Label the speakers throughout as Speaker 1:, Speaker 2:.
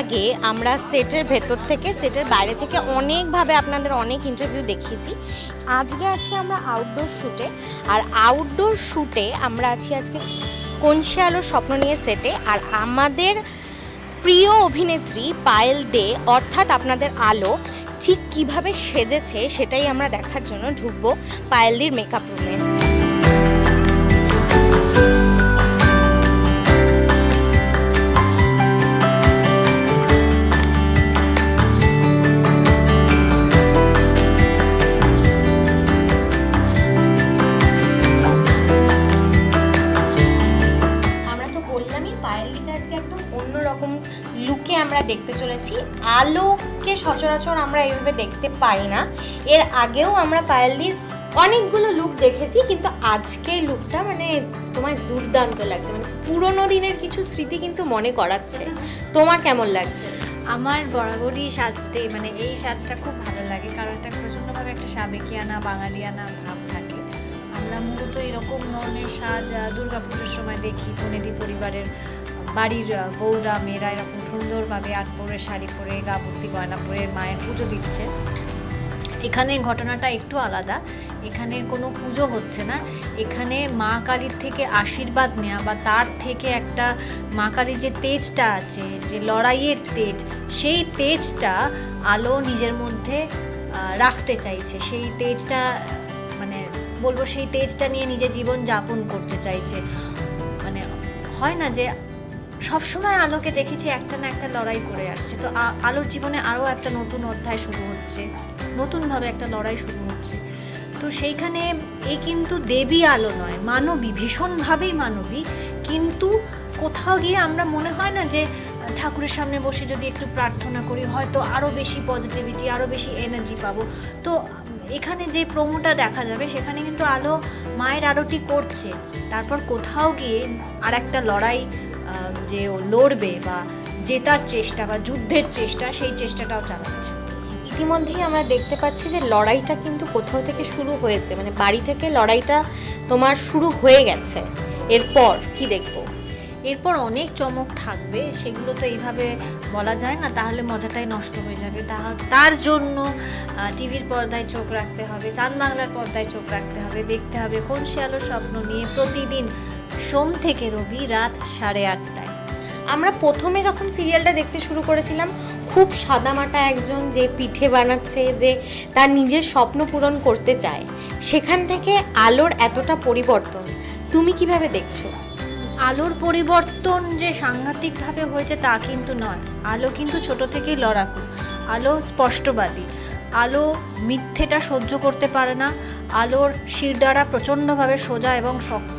Speaker 1: আগে আমরা সেটের ভেতর থেকে, সেটের বাইরে থেকে অনেকভাবে আপনাদের অনেক ইন্টারভিউ দেখিয়েছি। আজকে আছি আমরা আউটডোর শ্যুটে আর আউটডোর শ্যুটে আমরা আছি আজকে কনসে আলোর স্বপ্ন নিয়ে সেটে। আর আমাদের প্রিয় অভিনেত্রী পায়েল দে, অর্থাৎ আপনাদের আলো, ঠিক কীভাবে সেজেছে সেটাই আমরা দেখার জন্য ঢুকবো পায়েলদির মেকআপ রুমে দেখতে চলেছি। আলোকে সচরাচর আমরা এইভাবে দেখতে পাই না। এর আগেও আমরা পায়েলদির অনেকগুলো লুক দেখেছি, কিন্তু আজকের লুকটা মানে তোমার দুর্দান্ত লাগছে। মানে পুরোনো দিনের কিছু স্মৃতি কিন্তু মনে করাচ্ছে। তোমার কেমন লাগছে?
Speaker 2: আমার বরাবরই সাজতে মানে এই সাজটা খুব ভালো লাগে, কারণ এটা প্রচণ্ডভাবে একটা সাবেকিয়ানা, বাঙালিয়ানা ভাব থাকে। আমরা মূলত এরকম ধরনের সাজ দুর্গাপুজোর সময় দেখি বনেদি পরিবারের বাড়ির বউরা, মেয়েরা এরকম সুন্দরভাবে আট পরে শাড়ি পরে, গা ভর্তি গয়না পরে মায়ের পুজো দিচ্ছে। এখানে ঘটনাটা একটু আলাদা। এখানে কোনো পুজো হচ্ছে না। এখানে মা কালীর থেকে আশীর্বাদ নেওয়া বা তার থেকে একটা মা কালীর যে তেজটা আছে, যে লড়াইয়ের তেজ, সেই তেজটা আলো নিজের মধ্যে রাখতে চাইছে। সেই তেজটা মানে বলব সেই তেজটা নিয়ে নিজের জীবন যাপন করতে চাইছে। মানে হয় না যে সবসময় আলোকে দেখেছি একটা না একটা লড়াই করে আসছে। তো আলোর জীবনে আরও একটা নতুন অধ্যায় শুরু হচ্ছে। নতুনভাবে একটা লড়াই শুরু হচ্ছে। তো সেইখানে এ কিন্তু দেবী আলো নয়, মানবী, ভীষণভাবেই মানবী। কিন্তু কোথাও গিয়ে আমরা মনে হয় না যে, ঠাকুরের সামনে বসে যদি একটু প্রার্থনা করি, হয়তো আরও বেশি পজিটিভিটি আরও বেশি এনার্জি পাবো। তো এখানে যে প্রোমোটা দেখা যাবে, সেখানে কিন্তু আলো মায়ের আরতি করছে। তারপর কোথাও গিয়ে আর একটা লড়াই যে ও লড়বে বা জেতার চেষ্টা বা যুদ্ধের চেষ্টা সেই চেষ্টাটাও চালাচ্ছে।
Speaker 1: ইতিমধ্যেই আমরা দেখতে পাচ্ছি যে লড়াইটা কিন্তু কোথাও থেকে শুরু হয়েছে। মানে বাড়ি থেকে লড়াইটা তোমার শুরু হয়ে গেছে। এরপর কি দেখব?
Speaker 2: এরপর অনেক চমক থাকবে সেগুলো তো এইভাবে বলা যায় না তাহলে মজাটাই নষ্ট হয়ে যাবে। তা- তার জন্য টিভির পর্দায় চোখ রাখতে হবে সান বাংলার পর্দায় চোখ রাখতে হবে দেখতে হবে কোন শিয়ালো স্বপ্ন নিয়ে প্রতিদিন সোম থেকে রবি রাত সাড়ে আটটায়।
Speaker 1: আমরা প্রথমে যখন সিরিয়ালটা দেখতে শুরু করেছিলাম, খুব সাদামাটা একজন যে পিঠে বানাচ্ছে, যে তার নিজের স্বপ্ন পূরণ করতে চায়, সেখান থেকে আলোর এতটা পরিবর্তন, তুমি কীভাবে দেখছ?
Speaker 2: আলোর পরিবর্তন যে সাংঘাতিকভাবে হয়েছে তা কিন্তু নয়। আলো কিন্তু ছোট থেকেই লড়াকু। আলো স্পষ্টবাদী। আলো মিথ্যেটা সহ্য করতে পারে না। আলোর শিরদাঁড়া প্রচণ্ডভাবে সোজা এবং শক্ত।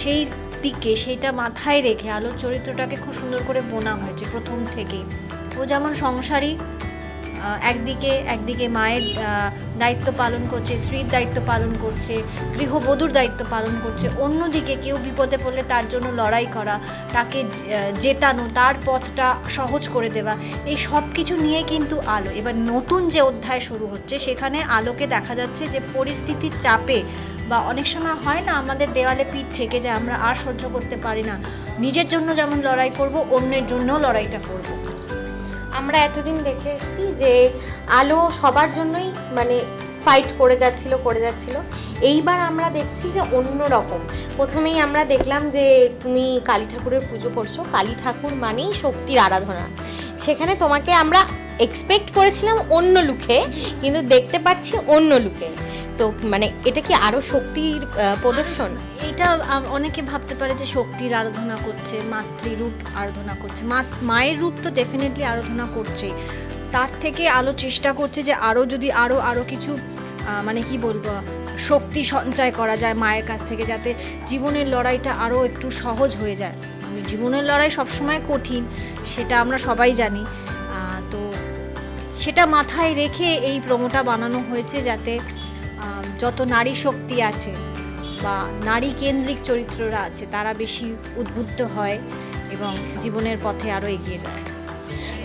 Speaker 2: সেই দিকে সেইটা মাথায় রেখে আলোর চরিত্রটাকে খুব সুন্দর করে বোনা হয়েছে প্রথম থেকেই। ও যেমন সংসারী একদিকে একদিকে মায়ের দায়িত্ব পালন করছে, স্ত্রীর দায়িত্ব পালন করছে, গৃহবধূর দায়িত্ব পালন করছে, অন্যদিকে কেউ বিপদে পড়লে তার জন্য লড়াই করা, তাকে জেতানো, তার পথটা সহজ করে দেওয়া, এই সব কিছু নিয়ে কিন্তু আলো। এবার নতুন যে অধ্যায় শুরু হচ্ছে, সেখানে আলোকে দেখা যাচ্ছে যে পরিস্থিতির চাপে বা অনেক সময় হয় না, আমাদের দেওয়ালে পিঠ থেকে যায়, আমরা আর সহ্য করতে পারি না। নিজের জন্য যেমন লড়াই করব, অন্যের জন্যও লড়াইটা করব।
Speaker 1: আমরা এতদিন দেখে এসেছি যে আলো সবার জন্যই মানে ফাইট করে যাচ্ছিল করে যাচ্ছিল। এইবার আমরা দেখছি যে অন্য রকম। প্রথমেই আমরা দেখলাম যে তুমি কালী ঠাকুরের পুজো করছ। কালী ঠাকুর মানেই শক্তির আরাধনা। সেখানে তোমাকে আমরা এক্সপেক্ট করেছিলাম অন্য লুকে, কিন্তু দেখতে পাচ্ছি অন্য লুকে। তো মানে এটা কি আরও শক্তির প্রদর্শন?
Speaker 2: এটা অনেকে ভাবতে পারে যে শক্তির আরাধনা করছে, মাতৃরূপ আরাধনা করছে। মায়ের রূপ তো ডেফিনেটলি আরাধনা করছে তার থেকে আলো চেষ্টা করছে যে আরও যদি আরও আরও কিছু মানে কি বলব, শক্তি সঞ্চয় করা যায় মায়ের কাছ থেকে যাতে জীবনের লড়াইটা আরও একটু সহজ হয়ে যায়। জীবনের লড়াই সবসময় কঠিন, সেটা আমরা সবাই জানি। তো সেটা মাথায় রেখে এই প্রোমোটা বানানো হয়েছে যাতে যত নারী শক্তি আছে বা নারী কেন্দ্রিক চরিত্ররা আছে, তারা বেশি উদ্বুদ্ধ হয় এবং জীবনের পথে আরও এগিয়ে যায়।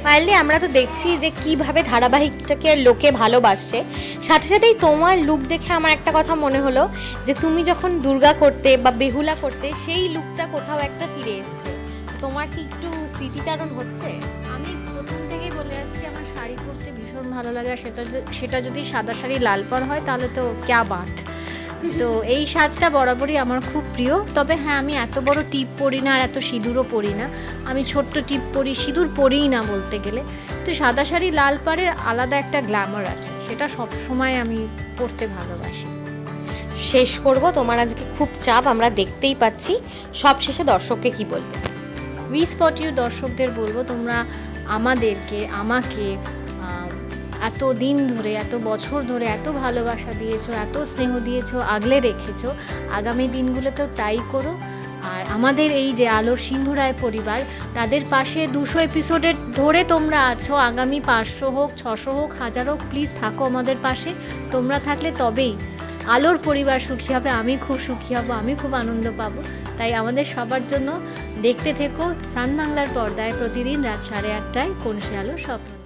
Speaker 1: পারলে আমরা তো দেখছি যে কীভাবে ধারাবাহিকটাকে লোকে ভালোবাসছে। সাথে সাথেই তোমার লুক দেখে আমার একটা কথা মনে হলো যে, তুমি যখন দুর্গা করতে বা বেহুলা করতে, সেই লুকটা কোথাও একটা ফিরে এসছে। তোমার কি একটু স্মৃতিচারণ হচ্ছে?
Speaker 2: আমি প্রথম থেকেই বলে আসছি আমার শাড়ি পরতে ভীষণ ভালো লাগে আর সেটা সেটা যদি সাদা শাড়ি লাল পর হয় তাহলে তো ক্যা বাত। তো এই সাজটা বরাবরই আমার খুব প্রিয়। তবে হ্যাঁ আমি এত বড় টিপ পরি না আর এত সিঁদুরও পরি না। আমি ছোট্ট টিপ পরি সিঁদুর পরিই না বলতে গেলে। তো সাদা শাড়ি লাল পাড়ের আলাদা একটা গ্ল্যামার আছে সেটা সব সময় আমি পরতে ভালোবাসি।
Speaker 1: শেষ করব তোমার আজকে খুব চাপ আমরা দেখতেই পাচ্ছি। সব শেষে দর্শককে কি বলবে?
Speaker 2: উই স্পট ইউ দর্শকদের বলব, তোমরা আমাদেরকে, আমাকে এত দিন ধরে, এত বছর ধরে এত ভালোবাসা দিয়েছ, এত স্নেহ দিয়েছ, আগলে রেখেছো, আগামী দিনগুলোতেও তাই করো। আর আমাদের এই যে আলোর সিংহ রায় পরিবার, তাদের পাশে দুশো এপিসোডের ধরে তোমরা আছো। আগামী পাঁচশো হোক, ছশো হোক, হাজার হোক প্লিজ থাকো আমাদের পাশে। তোমরা থাকলে তবেই আলোর পরিবার সুখী হবে, আমি খুব সুখী হব, আমি খুব আনন্দ পাব। তাই আমাদের সবার জন্য দেখতে থেকো সান বাংলার পর্দায় প্রতিদিন রাত সাড়ে আটটায় কোন সে আলো স্বপ্ন